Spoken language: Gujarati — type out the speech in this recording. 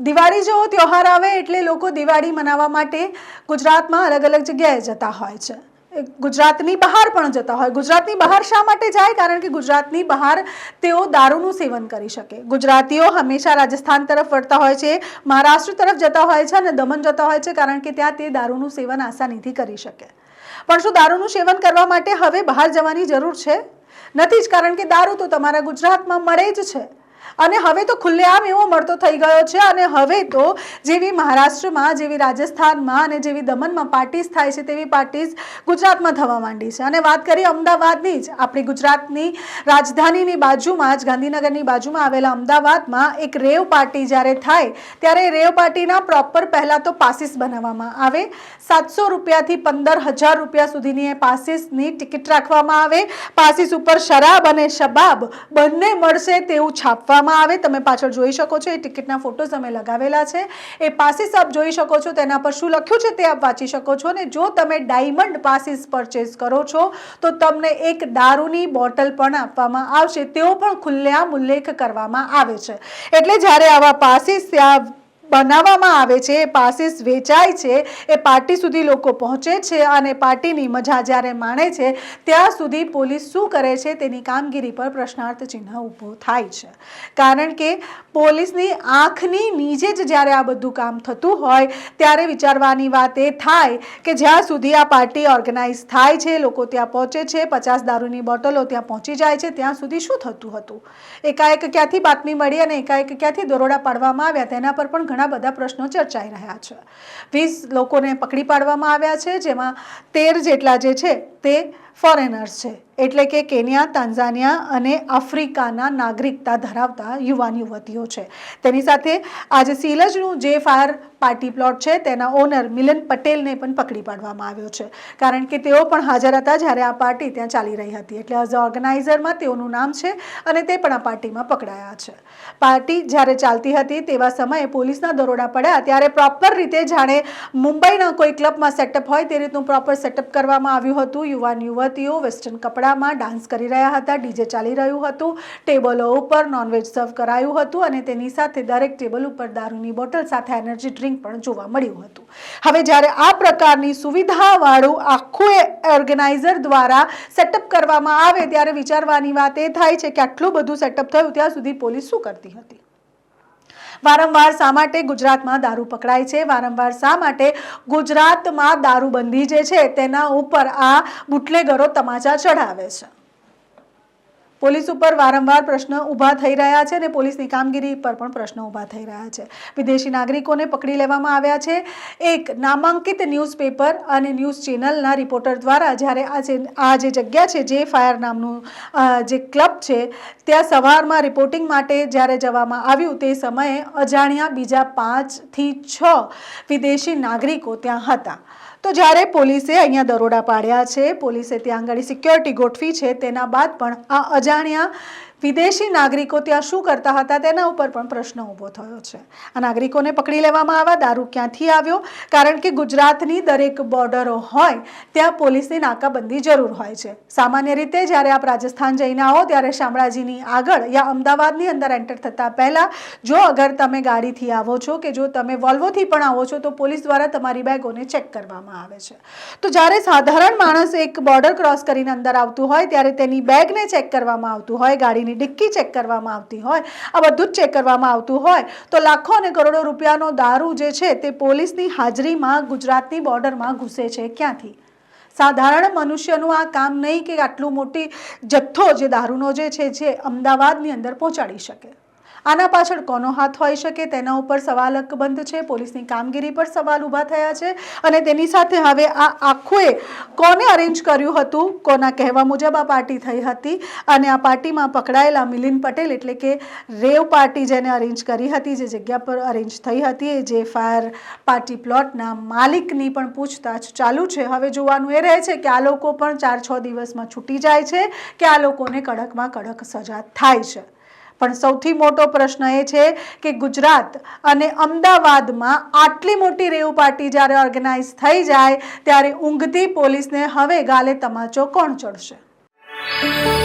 દિવાળી જેવો ત્યોહાર આવે એટલે લોકો દિવાળી મનાવવા માટે ગુજરાતમાં અલગ અલગ જગ્યાએ જતા હોય છે. ગુજરાતની બહાર પણ જતા હોય. ગુજરાતની બહાર શા માટે જાય? કારણ કે ગુજરાતની બહાર તેઓ દારૂનું સેવન કરી શકે. ગુજરાતીઓ હંમેશા રાજસ્થાન તરફ વળતા હોય છે, મહારાષ્ટ્ર તરફ જતા હોય છે અને દમણ જતા હોય છે કારણ કે ત્યાં તે દારૂનું સેવન આસાનીથી કરી શકે. પણ શું દારૂનું સેવન કરવા માટે હવે બહાર જવાની જરૂર છે? નથી જ, કારણ કે દારૂ તો તમારા ગુજરાતમાં મળે જ છે. અને હવે તો ખુલ્લેઆમ એવો મળતો થઈ ગયો છે અને હવે તો જેવી મહારાષ્ટ્રમાં, જેવી રાજસ્થાનમાં અને જેવી દમણમાં પાર્ટીઝ થાય છે તેવી પાર્ટીસ ગુજરાતમાં થવા માંડી છે. અને વાત કરીએ અમદાવાદની જ. આપણી ગુજરાતની રાજધાનીની બાજુમાં જ, ગાંધીનગરની બાજુમાં આવેલા અમદાવાદમાં એક રેવ પાર્ટી જ્યારે થાય, ત્યારે રેવ પાર્ટીના પ્રોપર પહેલાં તો પાસીસ બનાવવામાં આવે. સાતસો રૂપિયાથી પંદર હજાર રૂપિયા સુધીની એ પાસીસની ટિકિટ રાખવામાં આવે. પાસીસ ઉપર શરાબ અને શબાબ બંને મળશે તેવું છાપવામાં આવે, તમે પાછળ જોઈ શકો છો, એ ટિકિટના ફોટોઝ અમે લગાવેલા છે. એ પાસીસ આપ જોઈ શકો છો, તેના પર શું લખ્યું છે તે આપ વાંચી શકો છો. અને જો તમે ડાયમંડ પાસીસ પરચેસ કરો છો, તો તમને એક દારૂની બોટલ પણ આપવામાં આવશે. તેઓ પણ ખુલ્લેઆમ ઉલ્લેખ કરવામાં આવે છે. એટલે જ્યારે આવા પાસીસ ત્યાં બનાવવામાં આવે છે, એ પાસીસ વેચાય છે, એ પાર્ટી સુધી લોકો પહોંચે છે અને પાર્ટીની મજા જ્યારે માણે છે, ત્યાં સુધી પોલીસ શું કરે છે તેની કામગીરી પર પ્રશ્નાર્થ ચિહ્ન ઊભો થાય છે. કારણ કે પોલીસની આંખની નીચે જ જ્યારે આ બધું કામ થતું હોય, ત્યારે વિચારવાની વાત એ થાય કે જ્યાં સુધી આ પાર્ટી ઓર્ગેનાઇઝ થાય છે, લોકો ત્યાં પહોંચે છે, પચાસ દારૂની બોટલો ત્યાં પહોંચી જાય છે, ત્યાં સુધી શું થતું હતું? એકાએક ક્યાંથી બાતમી મળી અને એકાએક ક્યાંથી દરોડા પાડવામાં આવ્યા, તેના પર પણ ઘણા બધા પ્રશ્નો ચર્ચાઈ રહ્યા છે. વીસ લોકોને પકડી પાડવામાં આવ્યા છે, જેમાં તેર જેટલા જે છે તે ફોરેનર્સ છે. એટલે કે કેન્યા તાન્ઝાનિયા અને આફ્રિકાના નાગરિકતા ધરાવતા યુવાન યુવતીઓ છે. તેની સાથે આજે સિલજનું જે ફાયર પાર્ટી પ્લોટ છે, તેના ઓનર મિલન પટેલને પણ પકડી પાડવામાં આવ્યો છે. કારણ કે તેઓ પણ હાજર હતા જ્યારે આ પાર્ટી ત્યાં ચાલી રહી હતી. એટલે એઝ ઓર્ગેનાઇઝરમાં તેઓનું નામ છે અને તે પણ આ પાર્ટીમાં પકડાયા છે. પાર્ટી જ્યારે ચાલતી હતી તેવા સમયે પોલીસના દરોડા પડ્યા ત્યારે પ્રોપર રીતે જાણે મુંબઈના કોઈ ક્લબમાં સેટઅપ હોય તે રીતનું પ્રોપર સેટઅપ કરવામાં આવ્યું હતું. યુવાન યુવતીઓ વેસ્ટર્ન કપડામાં ડાન્સ કરી રહ્યા હતા, ડીજે ચાલી રહ્યું હતું, ટેબલો ઉપર નોનવેજ સર્વ કરાયું હતું અને તેની સાથે દરેક ટેબલ ઉપર દારૂની બોટલ સાથે એનર્જી ડ્રિંક પણ જોવા મળ્યું હતું. હવે જ્યારે આ પ્રકારની સુવિધાવાળું આખું ઓર્ગેનાઇઝર દ્વારા સેટઅપ કરવામાં આવે ત્યારે વિચારવાની વાત એ થાય છે કે આટલું બધું સેટઅપ થયું, ત્યાં સુધી પોલીસ શું કરતી હતી? વારંવાર શા માટે ગુજરાતમાં દારૂ પકડાય છે? વારંવાર શા માટે ગુજરાતમાં દારૂબંધી જે છે તેના ઉપર આ બુટલેગરો તમાચા ચઢાવે છે? પોલીસ ઉપર વારંવાર પ્રશ્ન ઊભા થઈ રહ્યા છે અને પોલીસની કામગીરી પર પણ પ્રશ્નો ઊભા થઈ રહ્યા છે. વિદેશી નાગરિકોને પકડી લેવામાં આવ્યા છે. એક નામાંકિત ન્યૂઝપેપર અને ન્યૂઝ ચેનલના રિપોર્ટર દ્વારા જ્યારે આ જે આ જે જગ્યા છે, જે ફાયર નામનું જે ક્લબ છે, ત્યાં સવારમાં રિપોર્ટિંગ માટે જ્યારે જવામાં આવ્યું તે સમયે અજાણ્યા બીજા પાંચથી છ વિદેશી નાગરિકો ત્યાં હતા. તો જ્યારે પોલીસે અહીંયા દરોડા પાડ્યા છે, પોલીસે ત્યાં આગળ સિક્યોરિટી ગોઠવી છે, તેના બાદ પણ આ અજાણ્યા વિદેશી નાગરિકો ત્યાં શું કરતા હતા તેના ઉપર પણ પ્રશ્ન ઊભો થયો છે. આ નાગરિકોને પકડી લેવામાં આવ્યા દારૂ ક્યાંથી આવ્યો? કારણ કે ગુજરાતની દરેક બોર્ડરો હોય, ત્યાં પોલીસની નાકાબંધી જરૂર હોય છે. સામાન્ય રીતે જ્યારે આપ રાજસ્થાન જઈને આવો, ત્યારે શામળાજીની આગળ યા અમદાવાદની અંદર એન્ટર થતાં પહેલાં, જો અગર તમે ગાડીથી આવો છો કે જો તમે વોલ્વોથી પણ આવો છો, તો પોલીસ દ્વારા તમારી બેગોને ચેક કરવામાં આવે છે. તો જ્યારે સાધારણ માણસ એક બોર્ડર ક્રોસ કરીને અંદર આવતું હોય, ત્યારે તેની બેગને ચેક કરવામાં આવતું હોય, ગાડીની ડિક્કી ચેક કરવામાં આવતી હોય, આ બધું જ ચેક કરવામાં આવતું હોય, તો લાખો અને કરોડો રૂપિયાનો દારૂ જે છે તે પોલીસની હાજરીમાં ગુજરાતની બોર્ડરમાં ઘૂસે છે. ક્યાંથી? સાધારણ મનુષ્યનું આ કામ નહીં કે આટલું મોટી જથ્થો જે દારૂનો જે છે, જે અમદાવાદની અંદર પહોંચાડી શકે. આના પાછળ કોનો હાથ હોઈ શકે તેના ઉપર સવાલ અકબંધ છે, પોલીસની કામગીરી પર સવાલ ઊભા થયા છે અને તેની સાથે હવે આ આખું કોને અરેન્જ કર્યું હતું, કોના કહેવા મુજબ આ પાર્ટી થઈ હતી અને આ પાર્ટીમાં પકડાયેલા મિલિન પટેલ એટલે કે રેવ પાર્ટી જેને અરેન્જ કરી હતી, જે જગ્યા પર અરેન્જ થઈ હતી, એ જે ફાયર પાર્ટી પ્લોટના માલિકની પણ પૂછતાછ ચાલુ છે. હવે જોવાનું એ રહે છે કે આ લોકો પણ ચાર છ દિવસમાં છૂટી જાય છે કે આ લોકોને કડકમાં કડક સજા થાય છે. પણ સૌથી મોટો પ્રશ્ન એ છે કે ગુજરાત અને અમદાવાદમાં આટલી મોટી રેવ પાર્ટી જ્યારે ઓર્ગેનાઇઝ થઈ જાય, ત્યારે ઊંઘતી પોલીસને હવે ગાલે તમાચો કોણ ચડશે?